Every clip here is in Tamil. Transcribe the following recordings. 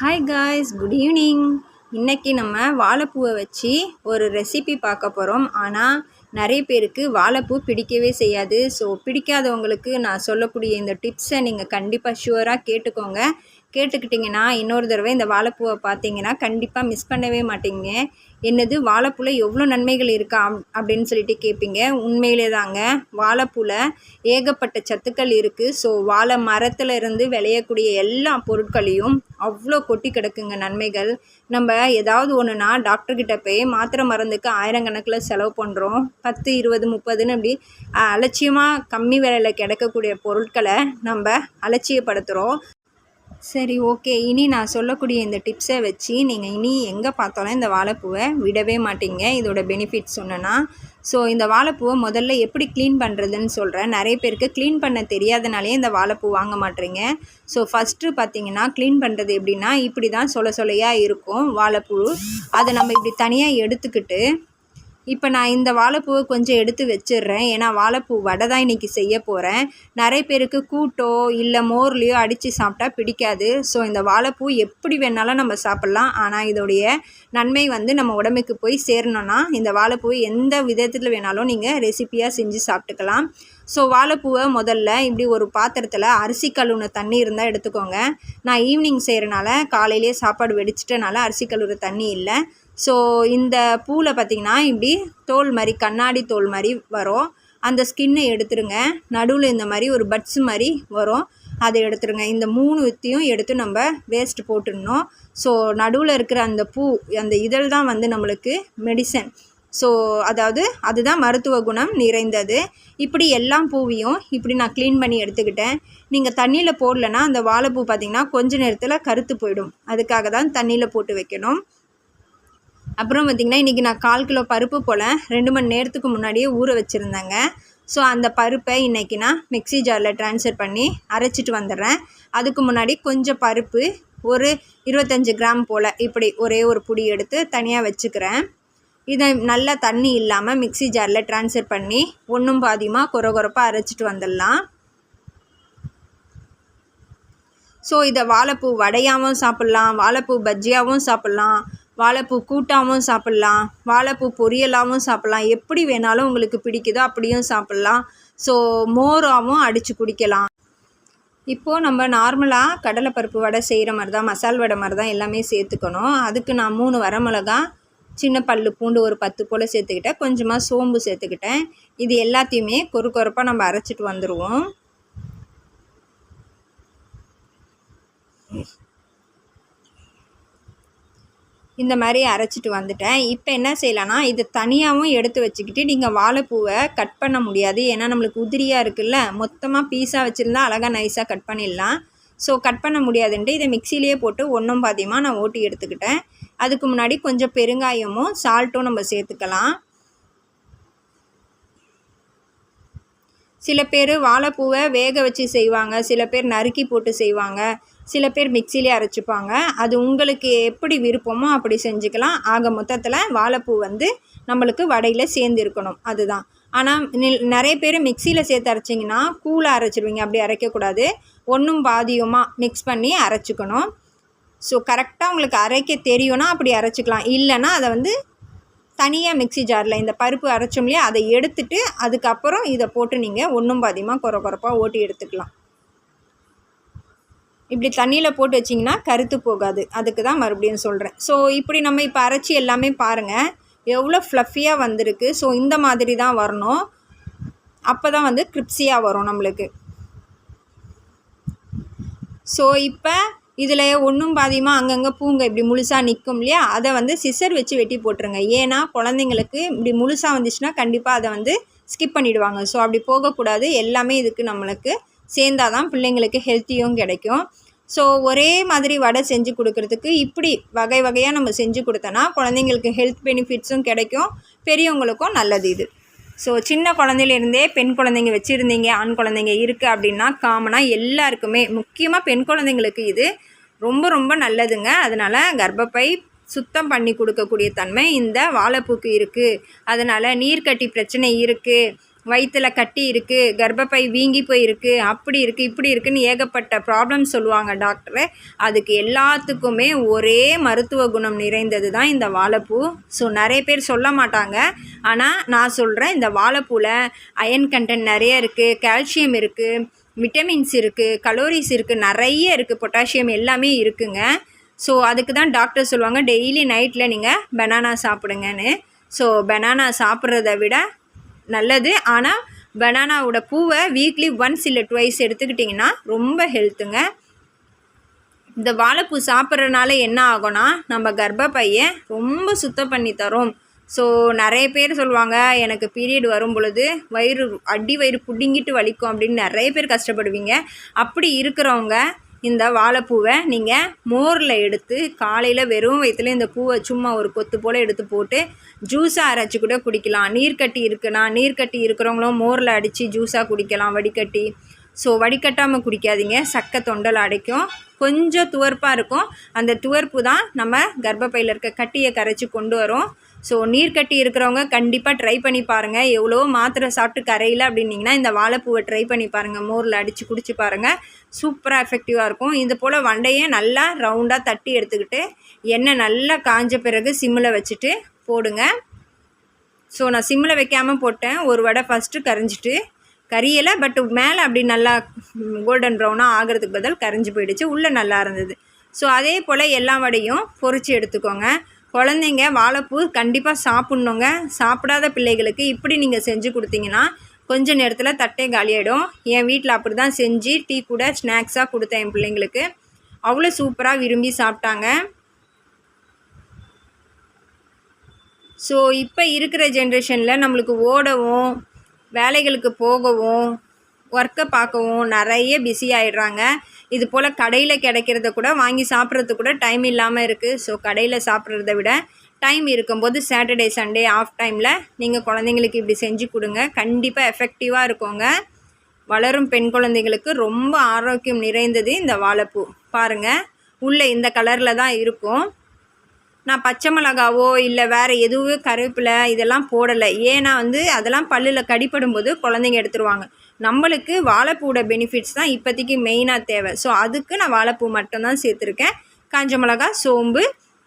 ஹாய் காய்ஸ் குட் ஈவினிங் இன்றைக்கி நம்ம வாழைப்பூவை வச்சு ஒரு ரெசிபி பார்க்க போகிறோம் ஆனால் நிறைய பேருக்கு வாழைப்பூ பிடிக்கவே செய்யாது. ஸோ பிடிக்காதவங்களுக்கு நான் சொல்லக்கூடிய இந்த டிப்ஸை நீங்கள் கண்டிப்பாக ஷுவராக கேட்டுக்கோங்க. கேட்டுக்கிட்டிங்கன்னா இன்னொரு தடவை இந்த வாழைப்பூவை பார்த்தீங்கன்னா கண்டிப்பாக மிஸ் பண்ணவே மாட்டீங்க. என்னது வாழைப்பூவில் எவ்வளோ நன்மைகள் இருக்கா அப்படின்னு சொல்லிட்டு கேட்பீங்க உண்மையிலே தாங்க வாழைப்பூவில் ஏகப்பட்ட சத்துக்கள் இருக்குது ஸோ வாழை மரத்தில் இருந்து விளையக்கூடிய எல்லா பொருட்களையும் அவ்வளோ கொட்டி கிடக்குங்க நன்மைகள். நம்ம ஏதாவது ஒன்றுனா டாக்டர்கிட்ட போய் மாத்திரை மருந்துக்கு ஆயிரக்கணக்கில் செலவு பண்ணுறோம் பத்து இருபது முப்பதுன்னு அப்படி அலட்சியமாக கம்மி விலையில் கிடைக்கக்கூடிய பொருட்களை நம்ம அலட்சியப்படுத்துகிறோம் சரி ஓகே. இனி நான் சொல்லக்கூடிய இந்த டிப்ஸை வச்சு நீங்கள் இனி எங்கே பார்த்தாலும் இந்த வாழைப்பூவை விடவே மாட்டீங்க. இதோட பெனிஃபிட் சொன்னேன்னா ஸோ இந்த வாழைப்பூவை முதல்ல எப்படி க்ளீன் பண்ணுறதுன்னு சொல்கிறேன் நிறைய பேருக்கு க்ளீன் பண்ண தெரியாதனாலே இந்த வாழைப்பூ வாங்க மாட்டேறீங்க ஸோ ஃபஸ்ட்டு பார்த்தீங்கன்னா க்ளீன் பண்ணுறது எப்படின்னா இப்படி தான் சொல்ல சொல்லையாக இருக்கும் வாழைப்பூ. அதை நம்ம இப்படி தனியாக எடுத்துக்கிட்டு இப்போ நான் இந்த வாழைப்பூவை கொஞ்சம் எடுத்து வச்சிடுறேன். ஏன்னா வாழைப்பூ வடை தான் இன்றைக்கி செய்ய போகிறேன் நிறைய பேருக்கு கூட்டோ இல்லை மோர்லேயோ அடித்து சாப்பிட்டா பிடிக்காது. ஸோ இந்த வாழைப்பூ எப்படி வேணாலும் நம்ம சாப்பிட்லாம். ஆனால் இதோடைய நன்மை வந்து நம்ம உடம்புக்கு போய் சேரணும்னா இந்த வாழைப்பூ எந்த விதத்தில் வேணாலும் நீங்கள் ரெசிப்பியாக செஞ்சு சாப்பிட்டுக்கலாம். ஸோ வாழைப்பூவை முதல்ல இப்படி ஒரு பாத்திரத்தில் அரிசி கழுவுன தண்ணி இருந்தால் எடுத்துக்கோங்க. நான் ஈவினிங் செய்கிறனால காலையிலேயே சாப்பாடு வெடிச்சிட்டனால அரிசி கழுவுற தண்ணி இல்லை. ஸோ இந்த பூவில் பார்த்திங்கன்னா இப்படி தோல் மாதிரி கண்ணாடி தோல் மாதிரி வரும். அந்த ஸ்கின்னை எடுத்துருங்க. நடுவில் இந்த மாதிரி ஒரு பட்ஸ் மாதிரி வரும். அதை எடுத்துருங்க. இந்த மூணு வித்தையும் எடுத்து நம்ம வேஸ்ட் போட்டுடணும். ஸோ நடுவில் இருக்கிற அந்த பூ அந்த இதழ் தான் வந்து நம்மளுக்கு மெடிசன் ஸோ அதாவது அதுதான் மருத்துவ குணம் நிறைந்தது. இப்படி எல்லா பூவையும் இப்படி நான் க்ளீன் பண்ணி எடுத்துக்கிட்டேன். நீங்கள் தண்ணியில் போடலன்னா அந்த வாழைப்பூ பார்த்திங்கன்னா கொஞ்ச நேரத்தில் கருத்து போயிடும். அதுக்காக தான் தண்ணியில் போட்டு வைக்கணும். அப்புறம் பார்த்திங்கன்னா இன்றைக்கி நான் கால் கிலோ பருப்பு போல் ரெண்டு மணி நேரத்துக்கு முன்னாடியே ஊற வச்சுருந்தேங்க. ஸோ அந்த பருப்பை இன்றைக்கி நான் மிக்சி ஜாரில் ட்ரான்ஸ்ஃபர் பண்ணி அரைச்சிட்டு வந்துடுறேன். அதுக்கு முன்னாடி கொஞ்சம் பருப்பு ஒரு இருபத்தஞ்சி கிராம் போல் இப்படி ஒரே ஒரு புடி எடுத்து தனியாக வச்சுக்கிறேன். இதை நல்லா தண்ணி இல்லாமல் மிக்சி ஜாரில் ட்ரான்ஸ்ஃபர் பண்ணி ஒன்றும் பாதியமாக குறை குறைப்பாக அரைச்சிட்டு வந்துடலாம். ஸோ இதை வாழைப்பூ வடையாகவும் சாப்பிட்லாம் வாழைப்பூ பஜ்ஜியாகவும் சாப்பிட்லாம். வாழைப்பூ கூட்டாகவும் சாப்பிட்லாம். வாழைப்பூ பொரியலாகவும் சாப்பிட்லாம். எப்படி வேணாலும் உங்களுக்கு பிடிக்குதோ அப்படியும் சாப்பிட்லாம். ஸோ மோராகவும் அடித்து குடிக்கலாம். இப்போது நம்ம நார்மலாக கடலைப்பருப்பு வடை செய்கிற மாதிரி தான் மசால் வடை மாதிரி தான் எல்லாமே சேர்த்துக்கணும். அதுக்கு நான் மூணு வரமிளகா சின்ன பல் பூண்டு ஒரு பத்து போல் சேர்த்துக்கிட்டேன். கொஞ்சமாக சோம்பு சேர்த்துக்கிட்டேன். இது எல்லாத்தையுமே கொறு கொறுப்பாக நம்ம அரைச்சிட்டு வந்துடுவோம் இந்த மாதிரி அரைச்சிட்டு வந்துட்டேன். இப்போ என்ன செய்யலான்னா இது தனியாகவும் எடுத்து வச்சுக்கிட்டு நீங்கள் வாழைப்பூவை கட் பண்ண முடியாது. ஏன்னா நம்மளுக்கு உதிரியாக இருக்குல்ல மொத்தமாக பீஸாக வச்சுருந்தா அழகாக நைஸாக கட் பண்ணிடலாம். ஸோ கட் பண்ண முடியாதுன்ட்டு இதை மிக்சிலேயே போட்டு ஒன்றும் பாதியமாக நான் ஓட்டி எடுத்துக்கிட்டேன். அதுக்கு முன்னாடி கொஞ்சம் பெருங்காயமும் சால்ட்டும் நம்ம சேர்த்துக்கலாம். சில பேர் வாழைப்பூவை வேக வச்சு செய்வாங்க சில பேர் நறுக்கி போட்டு செய்வாங்க. சில பேர் மிக்சிலே அரைச்சிப்பாங்க. அது உங்களுக்கு எப்படி விருப்பமோ அப்படி செஞ்சுக்கலாம். ஆக மொத்தத்தில் வாழைப்பூ வந்து நம்மளுக்கு வடையில் சேர்ந்து இருக்கணும் அதுதான் ஆனால் நிறைய பேர் மிக்சியில் சேர்த்து அரைச்சிங்கன்னா கூலாக அரைச்சிடுவீங்க அப்படி அரைக்கக்கூடாது. ஒன்றும் பாதியமாக மிக்ஸ் பண்ணி அரைச்சிக்கணும். ஸோ கரெக்டாக உங்களுக்கு அரைக்க தெரியும்னா அப்படி அரைச்சிக்கலாம். இல்லைன்னா அதை வந்து தனியாக மிக்சி ஜாரில் இந்த பருப்பு அரைச்சோம் இல்லையா அதை எடுத்துட்டு அதுக்கப்புறம் இதை போட்டு நீங்கள் ஒன்றும் பாதியமாக குறை குறைப்பாக ஓட்டி எடுத்துக்கலாம். இப்படி தண்ணியில் போட்டு வச்சிங்கன்னா கருத்து போகாது. அதுக்கு தான் மறுபடியும் சொல்கிறேன் ஸோ இப்படி நம்ம இப்போ அரைச்சி எல்லாமே பாருங்கள் எவ்வளோ ஃப்ளஃபியாக வந்திருக்கு. ஸோ இந்த மாதிரி தான் வரணும். அப்போ தான் வந்து கிரிப்ஸியாக வரும் நம்மளுக்கு. ஸோ இப்போ இதில் ஒன்றும் பாதியமாக அங்கங்கே பூங்க இப்படி முழுசாக நிற்கும் இல்லையா? அதை வந்து சிசர் வச்சு வெட்டி போட்டுருங்க. ஏன்னா குழந்தைங்களுக்கு இப்படி முழுசாக வந்துச்சுன்னா கண்டிப்பாக அதை வந்து ஸ்கிப் பண்ணிவிடுவாங்க ஸோ அப்படி போகக்கூடாது. எல்லாமே இதுக்கு நம்மளுக்கு சேர்ந்தால் தான் பிள்ளைங்களுக்கு ஹெல்த்தியும் கிடைக்கும். ஸோ ஒரே மாதிரி வடை செஞ்சு கொடுக்குறதுக்கு இப்படி வகை வகையாக நம்ம செஞ்சு கொடுத்தோன்னா குழந்தைங்களுக்கு ஹெல்த் பெனிஃபிட்ஸும் கிடைக்கும். பெரியவங்களுக்கும் நல்லது இது. ஸோ சின்ன குழந்தையிலேருந்தே பெண் குழந்தைங்க வச்சுருந்தீங்க ஆண் குழந்தைங்க இருக்குது அப்படின்னா காமனாக எல்லாருக்குமே முக்கியமாக பெண் குழந்தைங்களுக்கு இது ரொம்ப ரொம்ப நல்லதுங்க. அதனால் கர்ப்பப்பை சுத்தம் பண்ணி கொடுக்கக்கூடிய தன்மை இந்த வாழைப்பூக்கு இருக்குது அதனால் நீர்க்கட்டி பிரச்சனை இருக்குது வயிற்றில் கட்டி இருக்குது கர்ப்பப்பை வீங்கி போயிருக்கு அப்படி இருக்குது இப்படி இருக்குன்னு ஏகப்பட்ட ப்ராப்ளம் சொல்லுவாங்க டாக்டரு அதுக்கு எல்லாத்துக்குமே ஒரே மருத்துவ குணம் நிறைந்தது தான் இந்த வாழைப்பூ. ஸோ நிறைய பேர் சொல்ல மாட்டாங்க. ஆனால் நான் சொல்கிறேன் இந்த வாழைப்பூவில் அயன் கண்டென்ட் நிறைய இருக்குது கால்சியம் இருக்குது விட்டமின்ஸ் இருக்குது கலோரிஸ் இருக்குது நிறைய இருக்குது பொட்டாசியம் எல்லாமே இருக்குங்க. ஸோ அதுக்கு தான் டாக்டர் சொல்லுவாங்க டெய்லி நைட்டில் நீங்கள் பனானா சாப்பிடுங்கன்னு. ஸோ பனானா சாப்பிட்றத விட நல்லது. ஆனால் பனானாவோட பூவை வீக்லி ஒன்ஸ் இல்லை ட்வைஸ் எடுத்துக்கிட்டிங்கன்னா ரொம்ப ஹெல்த்துங்க இந்த வாழைப்பூ சாப்பிட்றதுனால என்ன ஆகும்னா நம்ம கர்ப்பப்பையை ரொம்ப சுத்தம் பண்ணி தரும். ஸோ நிறைய பேர் சொல்லுவாங்க எனக்கு பீரியட் வரும் பொழுது வயிறு அடி வயிறு புடுங்கிட்டு வலிக்கும் அப்படின்னு நிறைய பேர் கஷ்டப்படுவீங்க. அப்படி இருக்கிறவங்க இந்த வாழைப்பூவை நீங்கள் மோரில் எடுத்து காலையில் வெறும் வயிற்றுல இந்த பூவை சும்மா ஒரு கொத்து போல் எடுத்து போட்டு ஜூஸாக அரைச்சி கூட குடிக்கலாம். நீர்க்கட்டி இருக்குன்னா நீர்க்கட்டி இருக்கிறவங்களும் மோரில் அடித்து ஜூஸாக குடிக்கலாம் வடிகட்டி. ஸோ வடிகட்டாமல் குடிக்காதீங்க. சக்கை தொண்டல் அடைக்கும். கொஞ்சம் துவர்ப்பாக இருக்கும். அந்த துவர்ப்பு தான் நம்ம கர்ப்பப்பையில் இருக்க கட்டியை கரைச்சி கொண்டு வரும். ஸோ நீர் கட்டி இருக்கிறவங்க கண்டிப்பாக ட்ரை பண்ணி பாருங்கள் எவ்வளோ மாத்திரை சாப்பிட்டு கரையில் அப்படின்னிங்கன்னா இந்த வாழைப்பூவை ட்ரை பண்ணி பாருங்கள் மோரில் அடித்து குடிச்சு பாருங்கள் சூப்பராக எஃபெக்டிவாக இருக்கும். இது போல் வண்டையே நல்லா ரவுண்டாக தட்டி எடுத்துக்கிட்டு எண்ணெய் நல்லா காஞ்ச பிறகு சிம்மில் வச்சுட்டு போடுங்க. ஸோ நான் சிம்மில் வைக்காமல் போட்டேன். ஒரு வடை ஃபஸ்ட்டு கரைஞ்சிட்டு கரியலை பட் மேலே அப்படி நல்லா கோல்டன் ப்ரௌனாக ஆகிறதுக்கு பதில் கரைஞ்சி போயிடுச்சு. உள்ளே நல்லா இருந்தது. ஸோ அதே போல் எல்லா வடையும் பொறிச்சு எடுத்துக்கோங்க. குழந்தைங்க வாழைப்பூ கண்டிப்பாக சாப்பிட்ணுங்க. சாப்பிடாத பிள்ளைகளுக்கு இப்படி நீங்கள் செஞ்சு கொடுத்தீங்கன்னா கொஞ்ச நேரத்தில் தட்டே காலியாகிடும் என் வீட்டில் அப்படி தான் செஞ்சு டீ கூட ஸ்நாக்ஸாக கொடுத்தேன் என் பிள்ளைங்களுக்கு. அவ்வளோ சூப்பராக விரும்பி சாப்பிட்டாங்க. ஸோ இப்போ இருக்கிற ஜென்ரேஷனில் நம்மளுக்கு ஓடவும் வேலைகளுக்கு போகவும் ஒர்க்கை பார்க்கவும் நிறைய பிஸி ஆகிடுறாங்க இது போல் கடையில் கிடைக்கிறத கூட வாங்கி சாப்பிட்றது கூட டைம் இல்லாமல் இருக்குது ஸோ கடையில் சாப்பிட்றத விட டைம் இருக்கும்போது சாட்டர்டே சண்டே ஆஃப் டைமில் நீங்கள் குழந்தைங்களுக்கு இப்படி செஞ்சு கொடுங்க. கண்டிப்பாக எஃபெக்டிவாக இருக்கோங்க. வளரும் பெண் குழந்தைங்களுக்கு ரொம்ப ஆரோக்கியம் நிறைந்தது இந்த வாழைப்பூ. பாருங்கள் உள்ளே இந்த கலரில் தான் இருக்கும். நான் பச்சை மிளகாவோ இல்லை வேறு எதுவும் கருவேப்பிலை இதெல்லாம் போடலை. ஏன்னா வந்து அதெல்லாம் பல்லில் கடிப்படும் போது குழந்தைங்க எடுத்துருவாங்க. நம்மளுக்கு வாழைப்பூட பெனிஃபிட்ஸ் தான் இப்போதைக்கு மெயினாக தேவை. ஸோ அதுக்கு நான் வாழைப்பூ மட்டும்தான் சேர்த்துருக்கேன். காஞ்ச மிளகா சோம்பு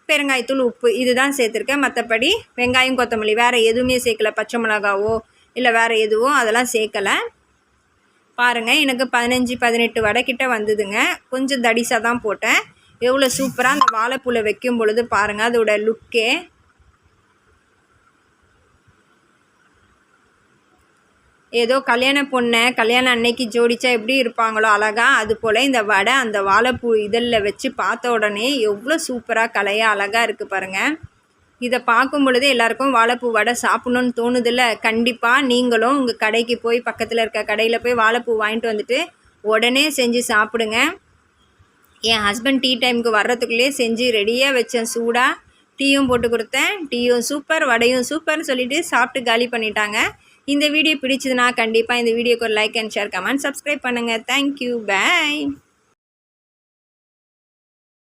பெருங்காயத்தூள் உப்பு இதுதான் சேர்த்துருக்கேன். மற்றபடி வெங்காயம் கொத்தமல்லி வேறு எதுவுமே சேர்க்கல. பச்சை மிளகாவோ இல்லை வேறு எதுவோ அதெல்லாம் சேர்க்கலை. பாருங்கள் எனக்கு பதினஞ்சு பதினெட்டு வடை கிட்ட வந்ததுங்க. கொஞ்சம் தடிசாக தான் போட்டேன். எவ்வளோ சூப்பராக அந்த வாழைப்பூவில் வைக்கும் பொழுது பாருங்கள் அதோட லுக்கே ஏதோ கல்யாண பொண்ணை கல்யாணம் அன்னைக்கு ஜோடிச்சா எப்படி இருப்பாங்களோ அழகாக அது போல் இந்த வடை அந்த வாழைப்பூ இதழில் வச்சு பார்த்த உடனே எவ்வளோ சூப்பராக கலையாக அழகாக இருக்குது பாருங்கள் இதை பார்க்கும் பொழுது எல்லாருக்கும் வாழைப்பூ வடை சாப்பிட்ணுன்னு தோணுதில்ல? கண்டிப்பாக நீங்களும் உங்கள் கடைக்கு போய் பக்கத்தில் இருக்க கடையில் போய் வாழைப்பூ வாங்கிட்டு வந்துட்டு உடனே செஞ்சு சாப்பிடுங்க. என் ஹஸ்பண்ட் டீ டைமுக்கு வர்றதுக்குள்ளேயே செஞ்சு ரெடியாக வச்சேன். சூடாக டீயும் போட்டு கொடுத்தேன். டீயும் சூப்பர் வடையும் சூப்பர்னு சொல்லிவிட்டு சாப்பிட்டு காலி பண்ணிட்டாங்க. இந்த வீடியோ பிடிச்சதுன்னா கண்டிப்பாக இந்த வீடியோக்கு ஒரு like and share comment subscribe பண்ணுங்கள் தேங்க்யூ பாய்